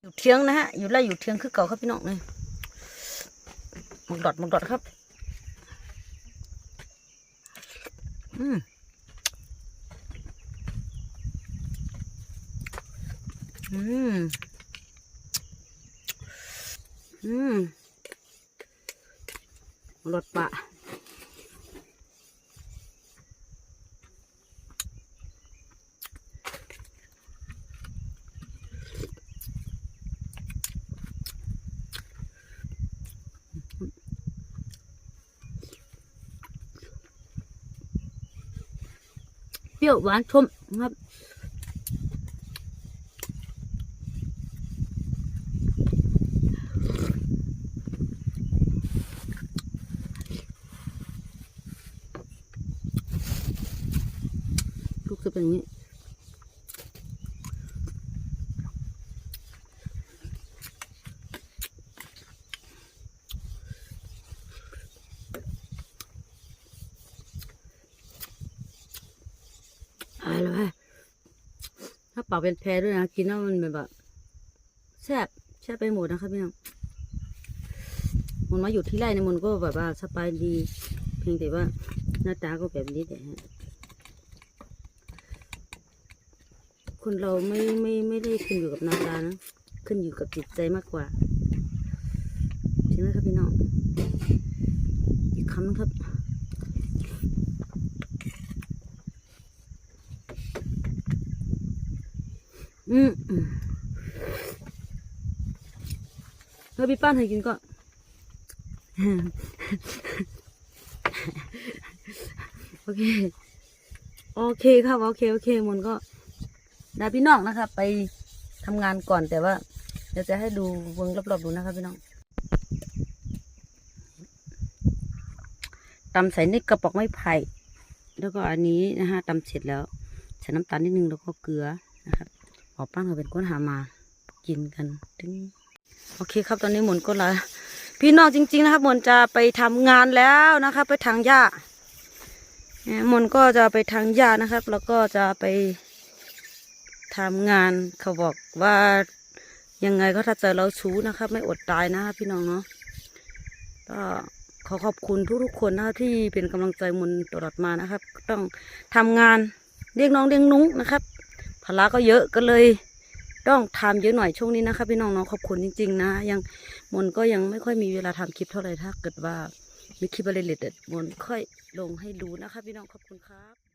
อยู่เทียงนะฮะ อยู่ไล่อยู่เทียงคือเก่าครับพี่น้องเลยหมกดอดหมกดอดครับ อืมอืมอืมหมกดอดปะ เปรี้ยวหวานชมครับลูกจะเป็นอย่างนี้ อะไรเลย ถ้าเป่าเป็นแพรด้วยนะกินแล้วมันแบบแซ่บแซ่บไปหมดนะครับพี่น้องมันมาอยู่ที่ไร่ในมันก็แบบว่าสบายดี เพียงแต่ว่าหน้าตาก็แบบนี้แต่ฮะคนเราไม่ไม่ไม่ได้ขึ้นอยู่กับหน้าตานะขึ้นอยู่กับจิตใจมากกว่าใช่ไหมครับพี่น้องอีกคำนึงครับ อืมอืมแล้วพี่ป้านให้กินก็โอเค โอเคครับ โอเค โอเคมนก็ดาพี่น้องนะครับไปทำงานก่อนแต่ว่าเดี๋ยวจะให้ดูวงรอบๆดูนะครับพี่น้องตำใส่ในกระป๋องไม้ไผ่แล้วก็อันนี้นะฮะตำเสร็จแล้วใส่น้ำตาลนิดนึงแล้วก็เกลือ นะครับหมอป้านเขาเป็นคนหามา กินกันตึงโอเคครับตอนนี้หมุนก็ละพี่น้องจริง ๆ นะครับหมุนจะไปทำงานแล้วนะครับ ไปทางหญ้าเนี่ยหมุนก็จะไปทางหญ้านะครับ แล้วก็จะไปทำงานเขาบอกว่ายังไงก็ถ้าเจอเราชู้นะครับ ไม่อดตายนะครับพี่น้องเนาะก็ขอขอบคุณทุกๆคนนะครับที่เป็นกำลังใจมุนตลอดมานะครับ ต้องทำงานเรียกน้องเรียกนุ้งนะครับ ภาระก็เยอะก็เลยต้องทำเยอะหน่อยช่วงนี้นะคะพี่น้องน้องขอบคุณจริง ๆ นะ ยังมนก็ยังไม่ค่อยมีเวลาทำคลิปเท่าไหร่ถ้าเกิดว่ามีคลิปอะไรเด็ดมนค่อยลงให้ดูนะคะพี่น้องขอบคุณครับ